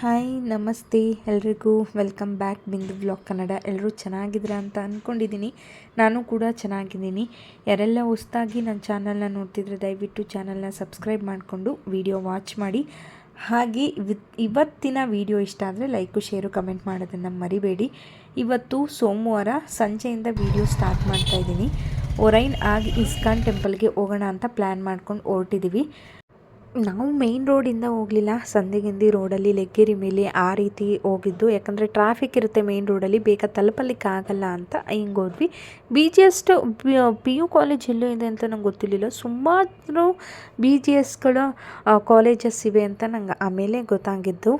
Hi, ನಮಸ್ತೆ ಎಲ್ರಿಗೂ. Welcome back Bindu blog Kannada. ಎಲ್ಲರೂ ಚೆನ್ನಾಗಿದ್ದೀರಾ ಅಂತ ಅಂದ್ಕೊಂಡಿದ್ದೀನಿ ನಾನು ಕೂಡ ಚೆನ್ನಾಗಿದ್ದೀನಿ. ಯಾರೆಲ್ಲ ಹೊಸ್ದಾಗಿ ನನ್ನ ಚಾನಲ್ನ ನೋಡ್ತಿದ್ರೆ ದಯವಿಟ್ಟು ಚಾನಲ್ನ ಸಬ್ಸ್ಕ್ರೈಬ್ ಮಾಡಿಕೊಂಡು ವಿಡಿಯೋ ವಾಚ್ ಮಾಡಿ. ಹಾಗೆ ವಿತ್ ಇವತ್ತಿನ ವಿಡಿಯೋ ಇಷ್ಟ ಆದರೆ ಲೈಕು, ಶೇರು, ಕಮೆಂಟ್ ಮಾಡೋದನ್ನು ಮರಿಬೇಡಿ. ಇವತ್ತು ಸೋಮವಾರ ಸಂಜೆಯಿಂದ ವಿಡಿಯೋ ಸ್ಟಾರ್ಟ್ ಮಾಡ್ತಾ ಇದ್ದೀನಿ. ಒರೈನ್ ಆಗಿ ಇಸ್ಕಾನ್ ಟೆಂಪಲ್ಗೆ ಹೋಗೋಣ ಅಂತ ಪ್ಲ್ಯಾನ್ ಮಾಡ್ಕೊಂಡು ಹೊರಟಿದ್ದೀವಿ ನಾವು ಮೇಯ್ನ್ ರೋಡಿಂದ ಹೋಗಲಿಲ್ಲ. ಸಂದಿಗಿಂದಿ ರೋಡಲ್ಲಿ ಲೆಗ್ಗೇರಿ ಮೇಲೆ ಆ ರೀತಿ ಹೋಗಿದ್ದು. ಯಾಕಂದರೆ ಟ್ರಾಫಿಕ್ ಇರುತ್ತೆ ಮೇಯ್ನ್ ರೋಡಲ್ಲಿ ಬೇಗ ತಲುಪಲಿಕ್ಕೆ ಆಗಲ್ಲ ಅಂತ ಹಿಂಗೆ ಹೋದ್ವಿ. B G S P U college ಎಲ್ಲೂ ಇದೆ ಅಂತ ನಂಗೆ ಗೊತ್ತಿರಲಿಲ್ಲ. ಸುಮಾರು ಬಿ ಜಿ ಎಸ್ಗಳ ಕಾಲೇಜಸ್ ಇವೆ ಅಂತ ನಂಗೆ ಆಮೇಲೆ ಗೊತ್ತಾಗಿದ್ದು.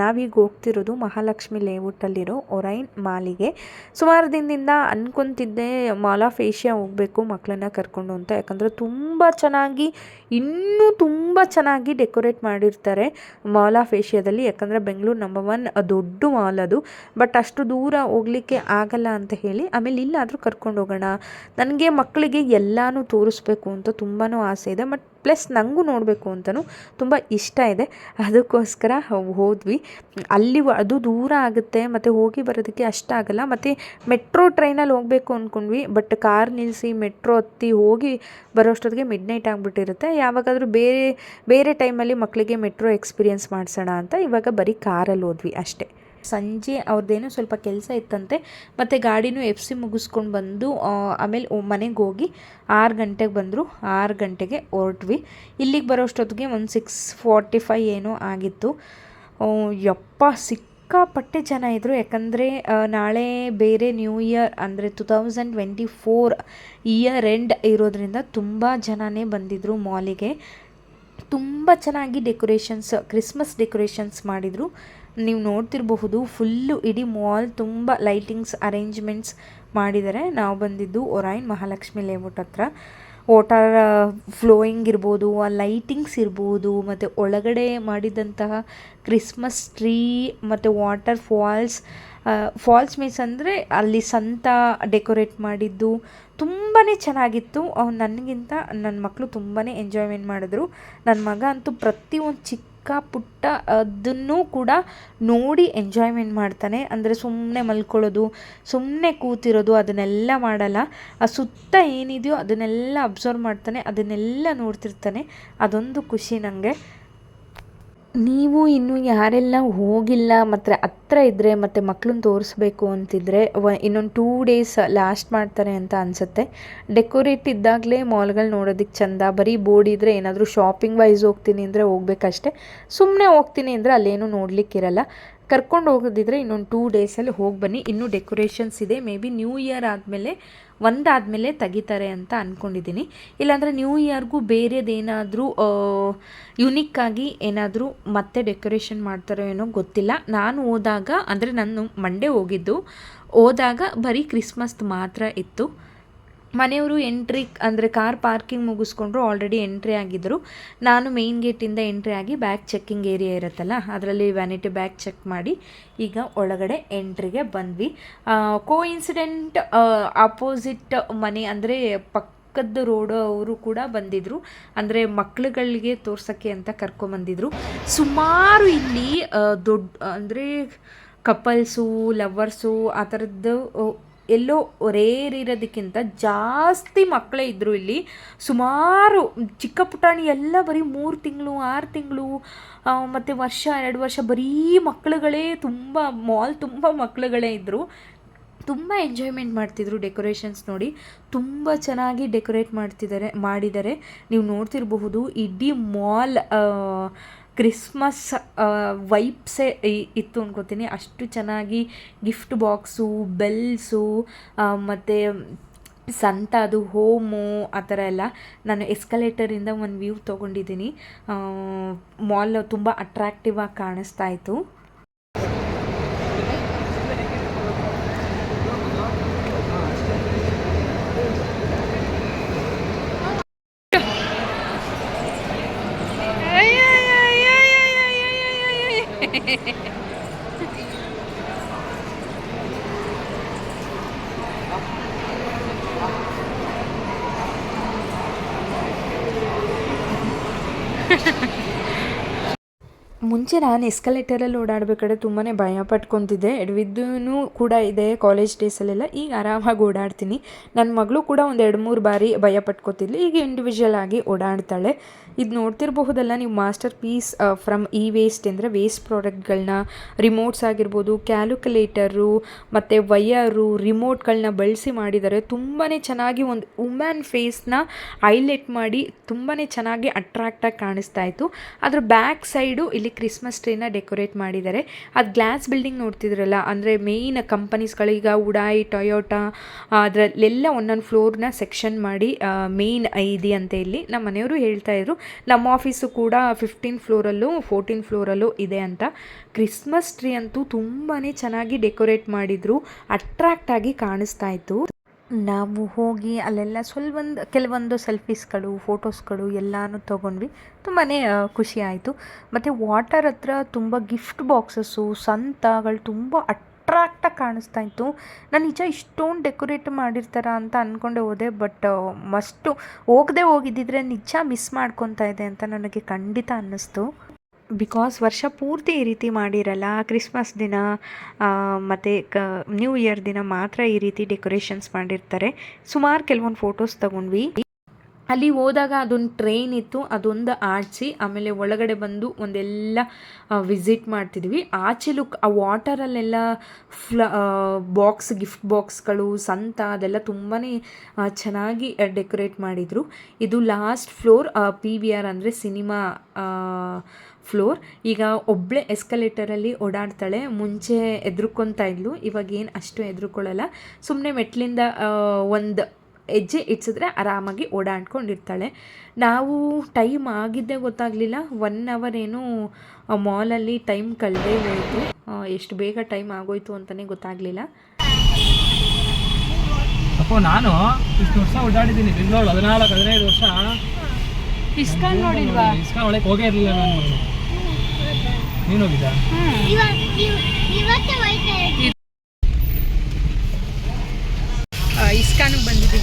ನಾವೀಗ ಹೋಗ್ತಿರೋದು ಮಹಾಲಕ್ಷ್ಮಿ ಲೇಔಟಲ್ಲಿರೋ ಒರೈನ್ ಮಾಲಿಗೆ ಸುಮಾರು ದಿನದಿಂದ ಅನ್ಕೊತಿದ್ದೆ ಮಾಲ್ ಆಫ್ ಏಷ್ಯಾ ಹೋಗಬೇಕು ಮಕ್ಕಳನ್ನ ಕರ್ಕೊಂಡು ಅಂತ. ಯಾಕಂದರೆ ತುಂಬ ಚೆನ್ನಾಗಿ, ಇನ್ನೂ ತುಂಬ ಚೆನ್ನಾಗಿ ಡೆಕೋರೇಟ್ ಮಾಡಿರ್ತಾರೆ ಮಾಲ್ ಆಫ್ ಏಷ್ಯಾದಲ್ಲಿ, ಯಾಕಂದರೆ ಬೆಂಗಳೂರು ನಂಬರ್ ಒನ್ ದೊಡ್ಡ ಮಾಲ್ ಅದು. ಬಟ್ ಅಷ್ಟು ದೂರ ಹೋಗಲಿಕ್ಕೆ ಆಗಲ್ಲ ಅಂತ ಹೇಳಿ ಆಮೇಲೆ ಇಲ್ಲಾದರೂ ಕರ್ಕೊಂಡು ಹೋಗೋಣ. ನನಗೆ ಮಕ್ಕಳಿಗೆ ಎಲ್ಲನೂ ತೋರಿಸ್ಬೇಕು ಅಂತ ತುಂಬಾ ಆಸೆ ಇದೆ. ಬಟ್ ಪ್ಲಸ್ ನನಗೂ ನೋಡಬೇಕು ಅಂತಲೂ ತುಂಬ ಇಷ್ಟ ಇದೆ. ಅದಕ್ಕೋಸ್ಕರ ಹೋದ್ವಿ. ಅಲ್ಲಿ ಅದು ದೂರ ಆಗುತ್ತೆ, ಮತ್ತು ಹೋಗಿ ಬರೋದಕ್ಕೆ ಅಷ್ಟಾಗಲ್ಲ ಮತ್ತು ಮೆಟ್ರೋ ಟ್ರೈನಲ್ಲಿ ಹೋಗಬೇಕು ಅಂದ್ಕೊಂಡ್ವಿ ಬಟ್ ಕಾರ್ ನಿಲ್ಲಿಸಿ ಮೆಟ್ರೋ ಹತ್ತಿ ಹೋಗಿ ಬರೋಷ್ಟೊತ್ತಿಗೆ ಮಿಡ್ ನೈಟ್ ಆಗಿಬಿಟ್ಟಿರುತ್ತೆ. ಯಾವಾಗಾದರೂ ಬೇರೆ ಬೇರೆ ಟೈಮಲ್ಲಿ ಮಕ್ಕಳಿಗೆ ಮೆಟ್ರೋ ಎಕ್ಸ್ಪೀರಿಯನ್ಸ್ ಮಾಡಿಸೋಣ ಅಂತ ಇವಾಗ ಬರೀ ಕಾರಲ್ಲಿ ಹೋದ್ವಿ ಅಷ್ಟೇ. ಸಂಜೆ ಅವ್ರದ್ದೇನೋ ಸ್ವಲ್ಪ ಕೆಲಸ ಇತ್ತಂತೆ, ಮತ್ತು ಗಾಡಿನೂ ಎಫ್ ಸಿ ಮುಗಿಸ್ಕೊಂಡು ಬಂದು ಆಮೇಲೆ ಮನೆಗೆ ಹೋಗಿ ಆರು ಗಂಟೆಗೆ ಬಂದರು. ಆರು ಗಂಟೆಗೆ ಹೊರಟ್ವಿ. ಇಲ್ಲಿಗೆ ಬರೋಷ್ಟೊತ್ತಿಗೆ ಒಂದು ಸಿಕ್ಸ್ ಫಾರ್ಟಿ ಫೈವ್ ಏನೋ ಆಗಿತ್ತು. ಯಪ್ಪ, ಸಿಕ್ಕಾಪಟ್ಟೆ ಜನ ಇದ್ದರು ಯಾಕಂದರೆ ನಾಳೆ ಬೇರೆ ನ್ಯೂ ಇಯರ್ ಅಂದರೆ two thousand twenty four year end ಇರೋದ್ರಿಂದ ತುಂಬ ಜನನೇ ಬಂದಿದ್ದರು ಮಾಲಿಗೆ. ತುಂಬ ಚೆನ್ನಾಗಿ ಡೆಕೋರೇಷನ್ಸ್, ಕ್ರಿಸ್ಮಸ್ ಡೆಕೋರೇಷನ್ಸ್ ಮಾಡಿದರು. ನೀವು ನೋಡ್ತಿರಬಹುದು ಫುಲ್ಲು ಇಡೀ ಮಾಲ್ ತುಂಬ ಲೈಟಿಂಗ್ಸ್ ಅರೇಂಜ್ಮೆಂಟ್ಸ್ ಮಾಡಿದ್ದಾರೆ. ನಾವು ಬಂದಿದ್ದು ಒರಾಯಿನ್ ಮಹಾಲಕ್ಷ್ಮಿ ಲೇಔಟ್ ಹತ್ರ. ವಾಟರ್ ಫ್ಲೋಯಿಂಗ್ ಇರ್ಬೋದು, ಆ ಲೈಟಿಂಗ್ಸ್ ಇರ್ಬೋದು, ಮತ್ತು ಒಳಗಡೆ ಮಾಡಿದಂತಹ ಕ್ರಿಸ್ಮಸ್ ಟ್ರೀ ಮತ್ತು ವಾಟರ್ ಫಾಲ್ಸ್ ಫಾಲ್ಸ್ ಮೀನ್ಸ್ ಅಂದರೆ ಅಲ್ಲಿ ಸಂತ ಡೆಕೋರೇಟ್ ಮಾಡಿದ್ದು. ತುಂಬಾ ಚೆನ್ನಾಗಿತ್ತು. ಅವ್ನು ನನಗಿಂತ ನನ್ನ ಮಕ್ಕಳು ತುಂಬಾ ಎಂಜಾಯ್ಮೆಂಟ್ ಮಾಡಿದ್ರು. ನನ್ನ ಮಗ ಅಂತೂ ಪ್ರತಿಯೊಂದು ಚಿಕ್ಕ ಪುಟ್ಟ ಅದನ್ನು ಕೂಡ ನೋಡಿ ಎಂಜಾಯ್ಮೆಂಟ್ ಮಾಡ್ತಾನೆ. ಅಂದರೆ ಸುಮ್ಮನೆ ಮಲ್ಕೊಳ್ಳೋದು ಸುಮ್ಮನೆ ಕೂತಿರೋದು, ಅದನ್ನೆಲ್ಲ ಮಾಡಲ್ಲ. ಆ ಸುತ್ತ ಏನಿದೆಯೋ ಅದನ್ನೆಲ್ಲ ಅಬ್ಸರ್ವ್ ಮಾಡ್ತಾನೆ, ಅದನ್ನೆಲ್ಲ ನೋಡ್ತಿರ್ತಾನೆ. ಅದೊಂದು ಖುಷಿ ನನಗೆ ನೀವು ಇನ್ನೂ ಯಾರೆಲ್ಲ ಹೋಗಿಲ್ಲ, ಮತ್ತು ಹತ್ರ ಇದ್ದರೆ ಮತ್ತು ಮಕ್ಕಳನ್ನ ತೋರಿಸ್ಬೇಕು ಅಂತಿದ್ರೆ ವ, ಇನ್ನೊಂದು ಟೂ ಡೇಸ್ ಲಾಸ್ಟ್ ಮಾಡ್ತಾರೆ ಅಂತ ಅನಿಸುತ್ತೆ. ಡೆಕೋರೇಟ್ ಇದ್ದಾಗಲೇ ಮಾಲ್ಗಳು ನೋಡೋದಕ್ಕೆ ಚಂದ. ಬರೀ ಬೋರ್ಡ್ ಇದ್ದರೆ ಏನಾದರೂ ಶಾಪಿಂಗ್ ವೈಸ್ ಹೋಗ್ತೀನಿ ಅಂದರೆ ಹೋಗ್ಬೇಕಷ್ಟೆ. ಸುಮ್ಮನೆ ಹೋಗ್ತೀನಿ ಅಂದರೆ ಅಲ್ಲೇನೂ ನೋಡಲಿಕ್ಕಿರಲ್ಲ. ಕರ್ಕೊಂಡು ಹೋಗೋದಿದ್ರೆ ಇನ್ನೊಂದು ಟೂ ಡೇಸಲ್ಲಿ ಹೋಗಿ ಬನ್ನಿ. ಇನ್ನೂ ಡೆಕೋರೇಷನ್ಸ್ ಇದೆ. ಮೇ ಬಿ ನ್ಯೂ ಇಯರ್ ಆದಮೇಲೆ ಒಂದಾದಮೇಲೆ ತೆಗಿತಾರೆ ಅಂತ ಅಂದ್ಕೊಂಡಿದ್ದೀನಿ ಇಲ್ಲಾಂದರೆ ನ್ಯೂ ಇಯರ್ಗೂ ಬೇರೆದೇನಾದರೂ ಆಗಿ ಏನಾದರೂ ಮತ್ತೆ ಡೆಕೋರೇಷನ್ ಮಾಡ್ತಾರೋ ಏನೋ ಗೊತ್ತಿಲ್ಲ. ನಾನು ಹೋದಾಗ, ಅಂದರೆ ನಾನು ಮಂಡೇ ಹೋಗಿದ್ದು, ಹೋದಾಗ ಬರೀ ಕ್ರಿಸ್ಮಸ್ ಮಾತ್ರ ಇತ್ತು. ಮನೆಯವರು ಎಂಟ್ರಿ ಅಂದರೆ ಕಾರ್ ಪಾರ್ಕಿಂಗ್ ಮುಗಿಸ್ಕೊಂಡ್ರು ಆಲ್ರೆಡಿ ಎಂಟ್ರಿ ಆಗಿದ್ದರು. ನಾನು ಮೇಯ್ನ್ ಗೇಟಿಂದ ಎಂಟ್ರಿ ಆಗಿ ಬ್ಯಾಕ್ ಚೆಕ್ಕಿಂಗ್ ಏರಿಯಾ ಇರುತ್ತಲ್ಲ, ಅದರಲ್ಲಿ ವ್ಯಾನಿಟಿ ಬ್ಯಾಗ್ ಚೆಕ್ ಮಾಡಿ ಈಗ ಒಳಗಡೆ ಎಂಟ್ರಿಗೆ ಬಂದ್ವಿ. ಕೋ ಇನ್ಸಿಡೆಂಟ್ ಅಪೋಸಿಟ್ ಮನೆ, ಅಂದರೆ ಪಕ್ಕದ ರೋಡು ಅವರು ಕೂಡ ಬಂದಿದ್ದರು ಅಂದರೆ ಮಕ್ಳುಗಳಿಗೆ ತೋರ್ಸೋಕ್ಕೆ ಅಂತ ಕರ್ಕೊಂಬಂದಿದ್ರು. ಸುಮಾರು ಇಲ್ಲಿ ದೊಡ್ಡ, ಅಂದರೆ ಕಪಲ್ಸು ಲವರ್ಸು ಆ ಥರದ್ದು ಎಲ್ಲೋ ರೇರಿರೋದಕ್ಕಿಂತ ಜಾಸ್ತಿ ಮಕ್ಕಳೇ ಇದ್ದರು ಇಲ್ಲಿ. ಸುಮಾರು ಚಿಕ್ಕ ಪುಟಾಣಿ ಎಲ್ಲ ಬರೀ ಮೂರು ತಿಂಗಳು, ಆರು ತಿಂಗಳು ಮತ್ತು ವರ್ಷ, ಎರಡು ವರ್ಷ ಬರೀ ಮಕ್ಕಳುಗಳೇ ತುಂಬ, ಮಾಲ್ ತುಂಬ ಮಕ್ಕಳುಗಳೇ ಇದ್ದರು ತುಂಬ ಎಂಜಾಯ್ಮೆಂಟ್ ಮಾಡ್ತಿದ್ರು ಡೆಕೋರೇಷನ್ಸ್ ನೋಡಿ. ತುಂಬ ಚೆನ್ನಾಗಿ ಡೆಕೋರೇಟ್ ಮಾಡ್ತಿದ್ದಾರೆ ಮಾಡಿದ್ದಾರೆ ನೀವು ನೋಡ್ತಿರಬಹುದು ಇಡೀ ಮಾಲ್ ಕ್ರಿಸ್ಮಸ್ ವೈಪ್ಸೇ ಇತ್ತು ಅಂದ್ಕೋತೀನಿ ಅಷ್ಟು ಚೆನ್ನಾಗಿ ಗಿಫ್ಟ್ ಬಾಕ್ಸು, ಬೆಲ್ಸು ಮತ್ತು ಸಂತ ಅದು, ಹೋಮು, ಆ ಥರ ಎಲ್ಲ ನಾನು ಎಸ್ಕಲೇಟರಿಂದ ಒಂದು ವ್ಯೂ ತೊಗೊಂಡಿದ್ದೀನಿ. ಮಾಲ್ ತುಂಬ ಅಟ್ರಾಕ್ಟಿವ್ ಆಗಿ ಕಾಣಿಸ್ತಾ ಇತ್ತು. ಮುಂಚೆ ನಾನು ಎಸ್ಕಲೇಟರಲ್ಲಿ ಓಡಾಡಬೇಕಾದ್ರೆ ತುಂಬಾ ಭಯ ಪಟ್ಕೊತಿದ್ದೆ. ಎಡವಿದ್ದೂ ಕೂಡ ಇದೆ ಕಾಲೇಜ್ ಡೇಸಲ್ಲೆಲ್ಲ ಈಗ ಆರಾಮಾಗಿ ಓಡಾಡ್ತೀನಿ. ನನ್ನ ಮಗಳು ಕೂಡ ಒಂದು ಎರಡು ಮೂರು ಬಾರಿ ಭಯ ಪಟ್ಕೊತಿದ್ಲು. ಈಗ ಇಂಡಿವಿಜುವಲ್ ಆಗಿ ಓಡಾಡ್ತಾಳೆ. ಇದು ನೋಡ್ತಿರಬಹುದಲ್ಲ, ನೀವು masterpiece from e waste ಅಂದರೆ ವೇಸ್ಟ್ ಪ್ರಾಡಕ್ಟ್ಗಳನ್ನ ರಿಮೋಟ್ಸ್ ಆಗಿರ್ಬೋದು ಕ್ಯಾಲ್ಕುಲೇಟರು ಮತ್ತು ವಯರು ರಿಮೋಟ್ಗಳನ್ನ ಬಳಸಿ ಮಾಡಿದ್ದಾರೆ ತುಂಬಾ ಚೆನ್ನಾಗಿ ಒಂದು ವುಮ್ಯಾನ್ ಫೇಸ್ನ ಹೈಲೈಟ್ ಮಾಡಿ ತುಂಬಾ ಚೆನ್ನಾಗಿ ಅಟ್ರಾಕ್ಟಾಗಿ ಕಾಣಿಸ್ತಾ ಇತ್ತು. ಅದ್ರ ಬ್ಯಾಕ್ ಸೈಡು ಇಲ್ಲಿ ಕ್ರಿಸ್ಮಸ್ ಟ್ರೀನ ಡೆಕೋರೇಟ್ ಮಾಡಿದ್ದಾರೆ ಅದು ಗ್ಲಾಸ್ ಬಿಲ್ಡಿಂಗ್ ನೋಡ್ತಿದ್ರಲ್ಲ, ಅಂದರೆ ಮೇಯ್ನ್ ಕಂಪನೀಸ್ಗಳೀಗ ಉಡಾಯಿ ಟೊಯೋಟಾ ಅದರಲ್ಲೆಲ್ಲ ಒಂದೊಂದು ಫ್ಲೋರ್ನ ಸೆಕ್ಷನ್ ಮಾಡಿ ಮೇಯ್ನ್ ಇದೆ ಅಂತ ಇಲ್ಲಿ ನಮ್ಮ ಮನೆಯವರು ಹೇಳ್ತಾ ಇದ್ರು. ನಮ್ಮ ಆಫೀಸು ಕೂಡ ಫಿಫ್ಟೀನ್ ಫ್ಲೋರಲ್ಲೂ ಫೋರ್ಟೀನ್ ಫ್ಲೋರಲ್ಲೂ ಇದೆ ಅಂತ. ಕ್ರಿಸ್ಮಸ್ ಟ್ರೀ ಅಂತೂ ತುಂಬಾ ಚೆನ್ನಾಗಿ ಡೆಕೋರೇಟ್ ಮಾಡಿದರು ಅಟ್ರಾಕ್ಟಾಗಿ ಕಾಣಿಸ್ತಾ ಇತ್ತು. ನಾವು ಹೋಗಿ ಅಲ್ಲೆಲ್ಲ ಸ್ವಲ್ಪೊಂದು ಕೆಲವೊಂದು ಸೆಲ್ಫೀಸ್ಗಳು ಫೋಟೋಸ್ಗಳು ಎಲ್ಲನೂ ತೊಗೊಂಡ್ವಿ. ತುಂಬಾ ಖುಷಿ ಆಯಿತು. ಮತ್ತು ವಾಟರ್ ಹತ್ರ ತುಂಬ ಗಿಫ್ಟ್ ಬಾಕ್ಸಸ್ಸು ಸಂತಗಳು ತುಂಬ ಅಟ್ರಾಕ್ಟಾಗಿ ಕಾಣಿಸ್ತಾ ಇತ್ತು. ನಾನು ನಿಜ ಇಷ್ಟೊಂದು ಡೆಕೋರೇಟ್ ಮಾಡಿರ್ತಾರ ಅಂತ ಅಂದ್ಕೊಂಡೆ ಹೋದೆ ಬಟ್ ಮಸ್ಟು ಹೋಗದೆ ಹೋಗಿದ್ದಿದ್ರೆ ನಿಜ ಮಿಸ್ ಮಾಡ್ಕೊತಾ ಇದೆ ಅಂತ ನನಗೆ ಖಂಡಿತ ಅನ್ನಿಸ್ತು. ಬಿಕಾಸ್ ವರ್ಷ ಪೂರ್ತಿ ಈ ರೀತಿ ಮಾಡಿರಲ್ಲ ಕ್ರಿಸ್ಮಸ್ ದಿನ ಮತ್ತು ಕ ನ್ಯೂ ಇಯರ್ ದಿನ ಮಾತ್ರ ಈ ರೀತಿ ಡೆಕೋರೇಷನ್ಸ್ ಮಾಡಿರ್ತಾರೆ. ಸುಮಾರು ಕೆಲವೊಂದು ಫೋಟೋಸ್ ತಗೊಂಡ್ವಿ. ಅಲ್ಲಿ ಹೋದಾಗ ಅದೊಂದು ಟ್ರೈನ್ ಇತ್ತು, ಅದೊಂದು ಆಡಿಸಿ ಆಮೇಲೆ ಒಳಗಡೆ ಬಂದು ಒಂದೆಲ್ಲ ವಿಸಿಟ್ ಮಾಡ್ತಿದ್ವಿ. ಆಚೆ ಲುಕ್ ಆ ವಾಟರಲ್ಲೆಲ್ಲ ಫ್ಲ ಬಾಕ್ಸ್ ಗಿಫ್ಟ್ ಬಾಕ್ಸ್ಗಳು ಸಂತ ಅದೆಲ್ಲ ತುಂಬಾ ಚೆನ್ನಾಗಿ ಡೆಕೋರೇಟ್ ಮಾಡಿದರು. ಇದು last floor P V R ಅಂದರೆ ಸಿನಿಮಾ ಫ್ಲೋರ್ ಈಗ ಒಬ್ಬಳೆ ಎಸ್ಕಲೇಟರಲ್ಲಿ ಓಡಾಡ್ತಾಳೆ, ಮುಂಚೆ ಎದ್ರುಕೊತಾ ಇದ್ಲು ಇವಾಗೇನು ಅಷ್ಟು ಎದುರುಕೊಳ್ಳಲ್ಲ. ಸುಮ್ಮನೆ ಮೆಟ್ಲಿಂದ ಒಂದು ಹೆಜ್ಜೆ ಇಡ್ಸಿದ್ರೆ ಆರಾಮಾಗಿ ಓಡಾಡ್ಕೊಂಡಿರ್ತಾಳೆ. ನಾವು ಟೈಮ್ ಆಗಿದ್ದೇ ಗೊತ್ತಾಗಲಿಲ್ಲ. ಒನ್ ಅವರ್ ಏನು ಮಾಲಲ್ಲಿ ಟೈಮ್ ಕಳೆದೇ ಹೋಯಿತು. ಎಷ್ಟು ಬೇಗ ಟೈಮ್ ಆಗೋಯ್ತು ಅಂತಲೇ ಗೊತ್ತಾಗಲಿಲ್ಲ. ಅಪ್ಪ ನಾನು ಇಷ್ಟು ವರ್ಷ ಓಡಾಡಿದ್ದೀನಿ. ಬೆಂಗಳೂರು ಹದಿನಾಲ್ಕು ಹದಿನೈದು ವರ್ಷ. ಇಸ್ಕಾನ್ ನೋಡಿಲ್ವಾ? ಇಸ್ಕಾನ್ ಒಳಗೆ ಹೋಗೇ ಇರಲಿಲ್ಲ ನಾನು. ನೀನು ಹೋಗಿದ್ದ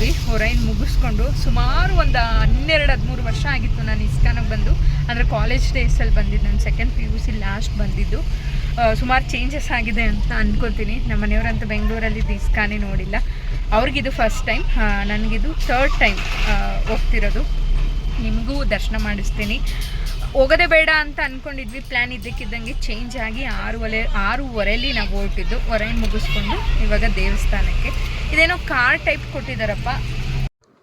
ಬಂದಿದ್ದೀವಿ ಹೊರೈನ್ ಮುಗಿಸ್ಕೊಂಡು ಸುಮಾರು ಒಂದು ಹನ್ನೆರಡು, ಹದಿಮೂರು ವರ್ಷ ಆಗಿತ್ತು ನಾನು ಇಸ್ಕಾನಿಗೆ ಬಂದು. ಅಂದರೆ ಕಾಲೇಜ್ ಡೇಸಲ್ಲಿ ಬಂದಿದ್ದು. ನಾನು second P U C last ಬಂದಿದ್ದು. ಸುಮಾರು ಚೇಂಜಸ್ ಆಗಿದೆ ಅಂತ ಅಂದ್ಕೊತೀನಿ ನಮ್ಮ ಮನೆಯವರಂತೂ ಬೆಂಗಳೂರಲ್ಲಿ ಇಸ್ಕಾನೇ ನೋಡಿಲ್ಲ. ಅವ್ರಿಗಿದು ಫಸ್ಟ್ ಟೈಮ್ ನನಗಿದು ಥರ್ಡ್ ಟೈಮ್ ಹೋಗ್ತಿರೋದು. ನಿಮಗೂ ದರ್ಶನ ಮಾಡಿಸ್ತೀನಿ. ಹೋಗೋದೇ ಬೇಡ ಅಂತ ಅಂದ್ಕೊಂಡಿದ್ವಿ ಪ್ಲ್ಯಾನ್ ಇದ್ದಕ್ಕಿದ್ದಂಗೆ ಚೇಂಜ್ ಆಗಿ ಆರೂವರೆ ಆರೂವರೆಯಲ್ಲಿ ನಾವು ಹೊರಟಿದ್ದು. ಹೊರೆಯನ್ನು ಮುಗಿಸ್ಕೊಂಡು ಇವಾಗ ದೇವಸ್ಥಾನಕ್ಕೆ. ಇದೇನೋ ಕಾರ್ ಟೈಪ್ ಕೊಟ್ಟಿದ್ದಾರಪ್ಪ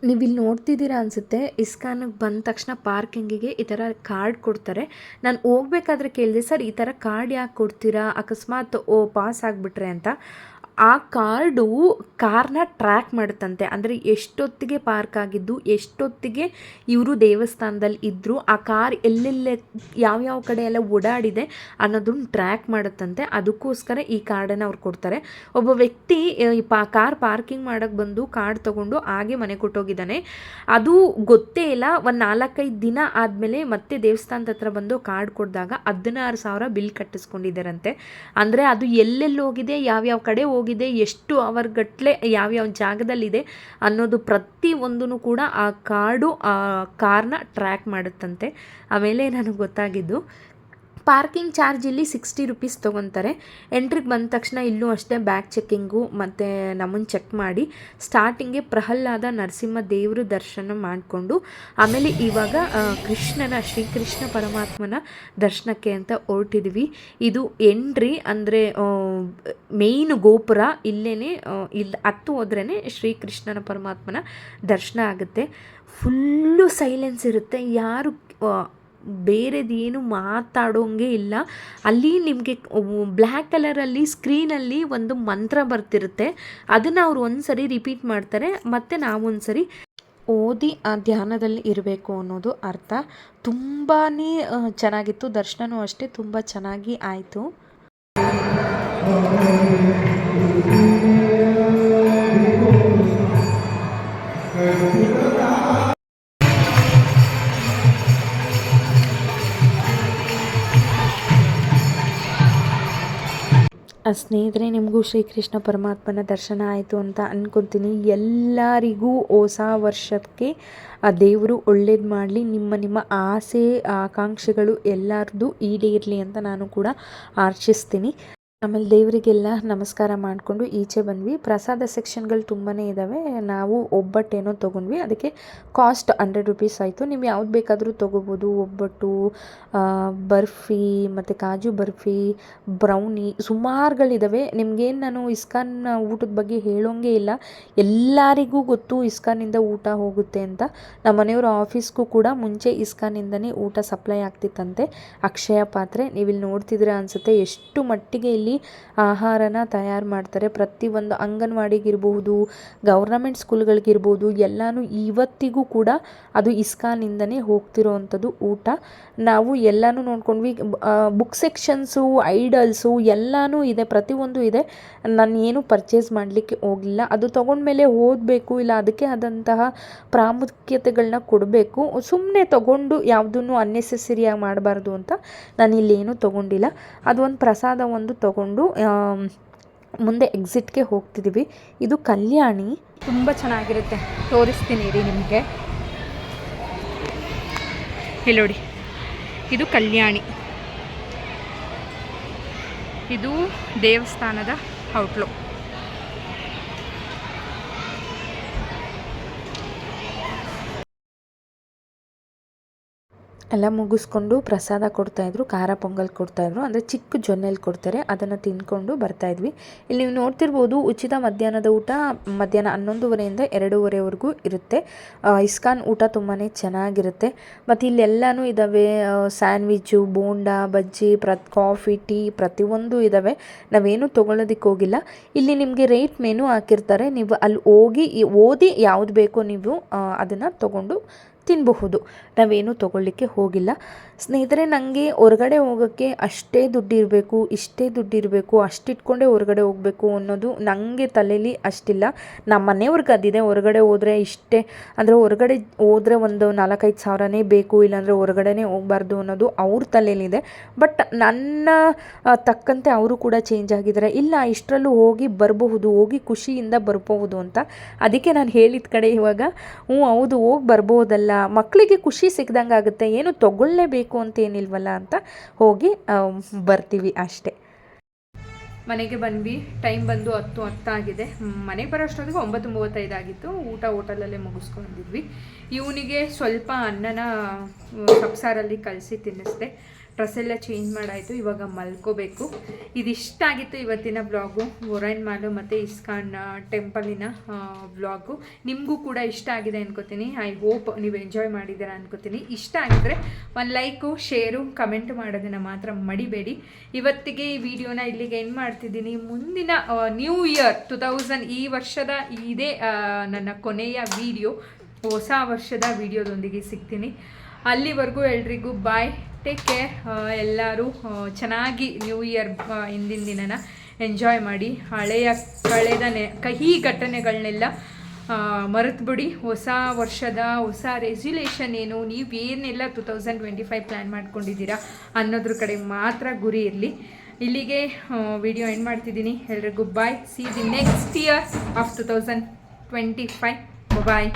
ನೀವು ಇಲ್ಲಿ ನೋಡ್ತಿದ್ದೀರಾ ಅನಿಸುತ್ತೆ, ಇಸ್ಕಾನಿಗೆ ಬಂದ ತಕ್ಷಣ ಪಾರ್ಕಿಂಗಿಗೆ ಈ ಥರ ಕಾರ್ಡ್ ಕೊಡ್ತಾರೆ. ನಾನು ಹೋಗ್ಬೇಕಾದ್ರೆ ಕೇಳಿದೆ, ಸರ್, ಈ ಥರ ಕಾರ್ಡ್ ಯಾಕೆ ಕೊಡ್ತೀರಾ? ಅಕಸ್ಮಾತ್, ಓ ಪಾಸ್ ಆಗಿಬಿಟ್ರೆ ಅಂತ. ಆ ಕಾರ್ಡು ಕಾರ್ನ ಟ್ರ್ಯಾಕ್ ಮಾಡುತ್ತಂತೆ. ಅಂದರೆ ಎಷ್ಟೊತ್ತಿಗೆ ಪಾರ್ಕ್ ಆಗಿದ್ದು, ಎಷ್ಟೊತ್ತಿಗೆ ಇವರು ದೇವಸ್ಥಾನದಲ್ಲಿ ಇದ್ದರು ಆ ಕಾರ್ ಎಲ್ಲೆಲ್ಲೇ, ಯಾವ್ಯಾವ ಕಡೆ ಎಲ್ಲ ಓಡಾಡಿದೆ ಅನ್ನೋದನ್ನು ಟ್ರ್ಯಾಕ್ ಮಾಡುತ್ತಂತೆ. ಅದಕ್ಕೋಸ್ಕರ ಈ ಕಾರ್ಡನ್ನು ಅವ್ರು ಕೊಡ್ತಾರೆ. ಒಬ್ಬ ವ್ಯಕ್ತಿ ಪಾ, ಕಾರ್ ಪಾರ್ಕಿಂಗ್ ಮಾಡೋಕ್ಕೆ ಬಂದು ಕಾರ್ಡ್ ತೊಗೊಂಡು ಹಾಗೆ ಮನೆ ಕೊಟ್ಟೋಗಿದ್ದಾನೆ. ಅದು ಗೊತ್ತೇ ಇಲ್ಲ. ಒಂದು ನಾಲ್ಕೈದು ದಿನ ಆದಮೇಲೆ ಮತ್ತೆ ದೇವಸ್ಥಾನದ ಹತ್ರ ಬಂದು ಕಾರ್ಡ್ ಕೊಡಿದಾಗ ಹದಿನಾರು ಸಾವಿರ ಬಿಲ್ ಕಟ್ಟಿಸ್ಕೊಂಡಿದ್ದಾರಂತೆ. ಅಂದರೆ ಅದು ಎಲ್ಲೆಲ್ಲಿ ಹೋಗಿದೆ, ಯಾವ್ಯಾವ ಕಡೆ ಹೋಗಿ ಹೋಗಿದೆ ಎಷ್ಟು ಅವರ್ಗಟ್ಟಲೆ ಯಾವ್ಯಾವ ಜಾಗದಲ್ಲಿದೆ ಅನ್ನೋದು ಪ್ರತಿ ಒಂದೂ ಕೂಡ ಆ ಕಾರ್ಡು ಆ ಕಾರ್ನ ಟ್ರ್ಯಾಕ್ ಮಾಡುತ್ತಂತೆ. ಆಮೇಲೆ ನನಗೆ ಗೊತ್ತಾಗಿದ್ದು ಪಾರ್ಕಿಂಗ್ ಚಾರ್ಜ್ ಇಲ್ಲಿ ಸಿಕ್ಸ್ಟಿ ರುಪೀಸ್ ತೊಗೊತಾರೆ. ಎಂಟ್ರಿಗೆ ಬಂದ ತಕ್ಷಣ ಇಲ್ಲೂ ಅಷ್ಟೇ ಬ್ಯಾಗ್ ಚೆಕ್ಕಿಂಗು ಮತ್ತು ನಮ್ಮನ್ನು ಚೆಕ್ ಮಾಡಿ ಸ್ಟಾರ್ಟಿಂಗೆ ಪ್ರಹ್ಲಾದ ನರಸಿಂಹ ದೇವರು ದರ್ಶನ ಮಾಡಿಕೊಂಡು ಆಮೇಲೆ ಇವಾಗ ಕೃಷ್ಣನ, ಶ್ರೀಕೃಷ್ಣ ಪರಮಾತ್ಮನ ದರ್ಶನಕ್ಕೆ ಅಂತ ಹೊರಟಿದ್ವಿ. ಇದು ಎಂಟ್ರಿ ಅಂದರೆ ಮೇಯ್ನ್ ಗೋಪುರ ಇಲ್ಲೇ ಇಲ್ಲಿ ಹತ್ತು ಹೋದ್ರೇ ಶ್ರೀಕೃಷ್ಣನ ಪರಮಾತ್ಮನ ದರ್ಶನ ಆಗುತ್ತೆ. ಫುಲ್ಲು ಸೈಲೆನ್ಸ್ ಇರುತ್ತೆ. ಯಾರು ಬೇರೆದೇನು ಮಾತಾಡೋಂಗೆ ಇಲ್ಲ. ಅಲ್ಲಿ ನಿಮಗೆ ಬ್ಲ್ಯಾಕ್ ಕಲರಲ್ಲಿ, ಸ್ಕ್ರೀನಲ್ಲಿ ಒಂದು ಮಂತ್ರ ಬರ್ತಿರುತ್ತೆ. ಅದನ್ನು ಅವ್ರು ಒಂದು ಸರಿ ರಿಪೀಟ್ ಮಾಡ್ತಾರೆ. ಮತ್ತು ನಾವು ಒಂದು ಸರಿ ಓದಿ ಆ ಧ್ಯಾನದಲ್ಲಿ ಇರಬೇಕು ಅನ್ನೋದು ಅರ್ಥ. ತುಂಬಾ ಚೆನ್ನಾಗಿತ್ತು. ದರ್ಶನವೂ ಅಷ್ಟೇ ತುಂಬ ಚೆನ್ನಾಗಿ ಆಯಿತು. ಸ್ನೇಹಿತರೆ, ನಿಮಗೂ ಶ್ರೀಕೃಷ್ಣ ಪರಮಾತ್ಮನ ದರ್ಶನ ಆಯಿತು ಅಂತ ಅನ್ಕೊತೀನಿ. ಎಲ್ಲರಿಗೂ ಹೊಸ ವರ್ಷಕ್ಕೆ ಆ ದೇವರು ಒಳ್ಳೇದು ಮಾಡಲಿ. ನಿಮ್ಮ ನಿಮ್ಮ ಆಸೆ, ಆಕಾಂಕ್ಷೆಗಳು ಎಲ್ಲರದ್ದು ಈಡೇರಲಿ ಅಂತ ನಾನು ಕೂಡ ಆರ್ಚಿಸ್ತೀನಿ. ಆಮೇಲೆ ದೇವರಿಗೆಲ್ಲ ನಮಸ್ಕಾರ ಮಾಡಿಕೊಂಡು ಈಚೆ ಬಂದ್ವಿ. ಪ್ರಸಾದ ಸೆಕ್ಷನ್ಗಳು ತುಂಬಾ ಇದ್ದಾವೆ ನಾವು ಒಬ್ಬಟ್ಟೇನೋ ತೊಗೊಂಡ್ವಿ. ಅದಕ್ಕೆ ಕಾಸ್ಟ್ ಹಂಡ್ರೆಡ್ ರುಪೀಸ್ ಆಯಿತು. ನೀವು ಯಾವ್ದು ಬೇಕಾದರೂ ತೊಗೋಬೋದು. ಒಬ್ಬಟ್ಟು ಬರ್ಫಿ, ಮತ್ತು ಕಾಜು ಬರ್ಫಿ, ಬ್ರೌನಿ ಸುಮಾರುಗಳಿದ್ದಾವೆ ನಿಮ್ಗೇನು ನಾನು ಇಸ್ಕಾನ್ ಊಟದ ಬಗ್ಗೆ ಹೇಳೋಂಗೆ ಇಲ್ಲ. ಎಲ್ಲರಿಗೂ ಗೊತ್ತು ಇಸ್ಕಾನಿಂದ ಊಟ ಹೋಗುತ್ತೆ ಅಂತ. ನಮ್ಮ ಮನೆಯವರ ಆಫೀಸ್ಗೂ ಕೂಡ ಮುಂಚೆ ಇಸ್ಕಾನಿಂದನೇ ಊಟ ಸಪ್ಲೈ ಆಗ್ತಿತ್ತಂತೆ. ಅಕ್ಷಯ ಪಾತ್ರೆ ನೀವಿಲ್ಲಿ ನೋಡ್ತಿದ್ರೆ ಅನಿಸುತ್ತೆ. ಎಷ್ಟು ಮಟ್ಟಿಗೆ ಇಲ್ಲಿ ಆಹಾರನ ತಯಾರು ಮಾಡ್ತಾರೆ. ಪ್ರತಿಯೊಂದು ಅಂಗನವಾಡಿಗಿರ್ಬಹುದು ಗೌರ್ನಮೆಂಟ್ ಸ್ಕೂಲ್ಗಳಿಗಿರ್ಬೋದು ಎಲ್ಲನೂ ಇವತ್ತಿಗೂ ಕೂಡ ಅದು ಇಸ್ಕಾನಿಂದನೇ ಹೋಗ್ತಿರೋ ಅಂಥದ್ದು ಊಟ. ನಾವು ಎಲ್ಲನೂ ನೋಡ್ಕೊಂಡ್ವಿ. ಬುಕ್ ಸೆಕ್ಷನ್ಸು ಐಡಲ್ಸು ಎಲ್ಲನೂ ಇದೆ. ಪ್ರತಿಯೊಂದು ಇದೆ. ನಾನು ಏನು ಪರ್ಚೇಸ್ ಮಾಡಲಿಕ್ಕೆ ಹೋಗಲಿಲ್ಲ ಅದು ತೊಗೊಂಡ್ಮೇಲೆ ಓದಬೇಕು, ಇಲ್ಲ ಅದಕ್ಕೆ ಆದಂತಹ ಪ್ರಾಮುಖ್ಯತೆಗಳನ್ನ ಕೊಡಬೇಕು. ಸುಮ್ಮನೆ ತೊಗೊಂಡು ಯಾವುದನ್ನು ಅನ್ನೆಸೆಸರಿಯಾಗಿ ಮಾಡಬಾರ್ದು ಅಂತ ನಾನು ಇಲ್ಲೇನು ತೊಗೊಂಡಿಲ್ಲ. ಅದೊಂದು ಪ್ರಸಾದ ಒಂದು ತೊಗೊಂಡು ಆಮ್, ಮುಂದೆ ಎಕ್ಸಿಟ್ಗೆ ಹೋಗ್ತಿದ್ದೀವಿ ಇದು ಕಲ್ಯಾಣಿ. ತುಂಬ ಚೆನ್ನಾಗಿರುತ್ತೆ. ತೋರಿಸ್ತೀನಿ ರೀ ನಿಮಗೆ. ನೋಡಿ ಇದು ಕಲ್ಯಾಣಿ. ಇದು ದೇವಸ್ಥಾನದ ಔಟ್ಲು ಎಲ್ಲ ಮುಗಿಸ್ಕೊಂಡು ಪ್ರಸಾದ ಕೊಡ್ತಾಯಿದ್ರು ಖಾರ ಪೊಂಗಲ್ ಕೊಡ್ತಾಯಿದ್ರು ಅಂದರೆ ಚಿಕ್ಕ ಜೊನ್ನೆಲಿ ಕೊಡ್ತಾರೆ, ಅದನ್ನು ತಿನ್ಕೊಂಡು ಬರ್ತಾಯಿದ್ವಿ ಇಲ್ಲಿ ನೀವು ನೋಡ್ತಿರ್ಬೋದು ಉಚಿತ ಮಧ್ಯಾಹ್ನದ ಊಟ ಮಧ್ಯಾಹ್ನ ಹನ್ನೊಂದುವರೆಯಿಂದ ಎರಡೂವರೆವರೆಗೂ ಇರುತ್ತೆ. ಇಸ್ಕಾನ್ ಊಟ ತುಂಬಾ ಚೆನ್ನಾಗಿರುತ್ತೆ. ಮತ್ತು ಇಲ್ಲೆಲ್ಲನೂ ಇದ್ದಾವೆ ಸ್ಯಾಂಡ್ವಿಚ್ಚು, ಬೋಂಡಾ, ಬಜ್ಜಿ, ಪ್ರತ್, ಕಾಫಿ, ಟೀ ಪ್ರತಿಯೊಂದು ಇದ್ದಾವೆ ನಾವೇನು ತೊಗೊಳೋದಕ್ಕೆ ಹೋಗಿಲ್ಲ. ಇಲ್ಲಿ ನಿಮಗೆ ರೇಟ್ ಮೆನು ಹಾಕಿರ್ತಾರೆ. ನೀವು ಅಲ್ಲಿ ಹೋಗಿ ಓದಿ ಯಾವ್ದು ಬೇಕೋ ನೀವು ಅದನ್ನು ತೊಗೊಂಡು ತಿನ್ನಬಹುದು ನಾವೇನು ತೊಗೊಳ್ಳಿಕ್ಕೆ ಹೋಗಿಲ್ಲ. ಸ್ನೇಹಿತರೆ ನನಗೆ ಹೊರಗಡೆ ಹೋಗೋಕ್ಕೆ ಅಷ್ಟೇ ದುಡ್ಡಿರಬೇಕು, ಇಷ್ಟೇ ದುಡ್ಡಿರಬೇಕು, ಅಷ್ಟಿಟ್ಕೊಂಡೇ ಹೊರಗಡೆ ಹೋಗಬೇಕು ಅನ್ನೋದು ನನಗೆ ತಲೆಯಲ್ಲಿ ಅಷ್ಟಿಲ್ಲ. ನಮ್ಮ ಮನೆಯವ್ರಿಗೆ ಅದಿದೆ ಹೊರಗಡೆ ಹೋದರೆ ಇಷ್ಟೇ. ಅಂದರೆ ಹೊರಗಡೆ ಹೋದರೆ ಒಂದು ನಾಲ್ಕೈದು ಸಾವಿರನೇ ಬೇಕು, ಇಲ್ಲಾಂದರೆ ಹೊರಗಡೆನೇ ಹೋಗಬಾರ್ದು ಅನ್ನೋದು ಅವ್ರ ತಲೆಯಲ್ಲಿದೆ ಬಟ್ ನನ್ನ ತಕ್ಕಂತೆ ಅವರು ಕೂಡ ಚೇಂಜ್ ಆಗಿದ್ದಾರೆ. ಇಲ್ಲ, ಇಷ್ಟರಲ್ಲೂ ಹೋಗಿ ಬರಬಹುದು, ಹೋಗಿ ಖುಷಿಯಿಂದ ಬರ್ಬೋದು ಅಂತ. ಅದಕ್ಕೆ ನಾನು ಹೇಳಿದ ಕಡೆ ಇವಾಗ, ಹ್ಞೂ, ಹೌದು, ಹೋಗಿ ಬರ್ಬೋದಲ್ಲ. ಮಕ್ಕಳಿಗೆ ಖುಷಿ ಸಿಕ್ದಂಗೆ ಆಗುತ್ತೆ. ಏನು ತಗೊಳ್ಳೇಬೇಕು ಅಂತ ಏನಿಲ್ವಲ್ಲ ಅಂತ ಹೋಗಿ ಬರ್ತೀವಿ ಅಷ್ಟೇ. ಮನೆಗೆ ಬಂದ್ವಿ. ಟೈಮ್ ಬಂದು ಹತ್ತು ಹತ್ತಾಗಿದೆ ಮನೆಗೆ ಬರೋ ಅಷ್ಟೊತ್ತಿಗೆ ಒಂಬತ್ತು ಮೂವತ್ತೈದು ಆಗಿತ್ತು. ಊಟ ಹೋಟೆಲಲ್ಲೇ ಮುಗಿಸ್ಕೊಂಡಿದ್ವಿ. ಇವನಿಗೆ ಸ್ವಲ್ಪ ಅನ್ನನ ಸೊಪ್ಸಾರಲ್ಲಿ ಕಲಸಿ ತಿನ್ನಿಸ್ದೆ. ಡ್ರೆಸ್ ಎಲ್ಲ ಚೇಂಜ್ ಮಾಡಾಯಿತು, ಇವಾಗ ಮಲ್ಕೋಬೇಕು. ಇದಿಷ್ಟಾಗಿತ್ತು ಇವತ್ತಿನ ಬ್ಲಾಗು. ಒರೈನ್ ಮಾಲು ಮತ್ತು ಇಸ್ಕಾನ್ ಟೆಂಪಲಿನ ಬ್ಲಾಗು. ನಿಮಗೂ ಕೂಡ ಇಷ್ಟ ಆಗಿದೆ ಅನ್ಕೋತೀನಿ. ಐ ಹೋಪ್ ನೀವು ಎಂಜಾಯ್ ಮಾಡಿದ್ದೀರಾ ಅನ್ಕೋತೀನಿ. ಇಷ್ಟ ಆಗಿದ್ರೆ ಒಂದು ಲೈಕು, ಶೇರು, ಕಮೆಂಟ್ ಮಾಡೋದನ್ನು ಮಾತ್ರ ಮಡಿಬೇಡಿ. ಇವತ್ತಿಗೆ ಈ ವಿಡಿಯೋನ ಇಲ್ಲಿಗೆ ಏನು ಮಾಡ್ತಿದ್ದೀನಿ. ಮುಂದಿನ ನ್ಯೂ ಇಯರ್ ಟು ತೌಸಂಡ್ ಈ ವರ್ಷದ ಇದೇ ನನ್ನ ಕೊನೆಯ ವಿಡಿಯೋ, ಹೊಸ ವರ್ಷದ ವಿಡಿಯೋದೊಂದಿಗೆ ಸಿಗ್ತೀನಿ. ಅಲ್ಲಿವರೆಗೂ ಎಲ್ರಿಗೂ ಬಾಯ್ ಟೇಕ್ ಕೇರ್ ಎಲ್ಲರೂ ಚೆನ್ನಾಗಿ ನ್ಯೂ ಇಯರ್ ಹಿಂದಿನ ದಿನನ ಎಂಜಾಯ್ ಮಾಡಿ, ಹಳೆಯ ಕಳೆದ ನೆ ಕಹಿ ಘಟನೆಗಳನ್ನೆಲ್ಲ ಮರೆತುಬಿಡಿ. ಹೊಸ ವರ್ಷದ ಹೊಸ ರೆಸ್ಯುಲೇಷನ್ ಏನು ನೀವು ಏನೆಲ್ಲ two thousand twenty five plan ಮಾಡ್ಕೊಂಡಿದ್ದೀರಾ ಅನ್ನೋದ್ರ ಕಡೆ ಮಾತ್ರ ಗುರಿ ಇರಲಿ. ಇಲ್ಲಿಗೆ ವಿಡಿಯೋ ಎಂಡ್ ಮಾಡ್ತಿದ್ದೀನಿ. ಎಲ್ರಿಗೂ bye see the next year of two thousand twenty five bye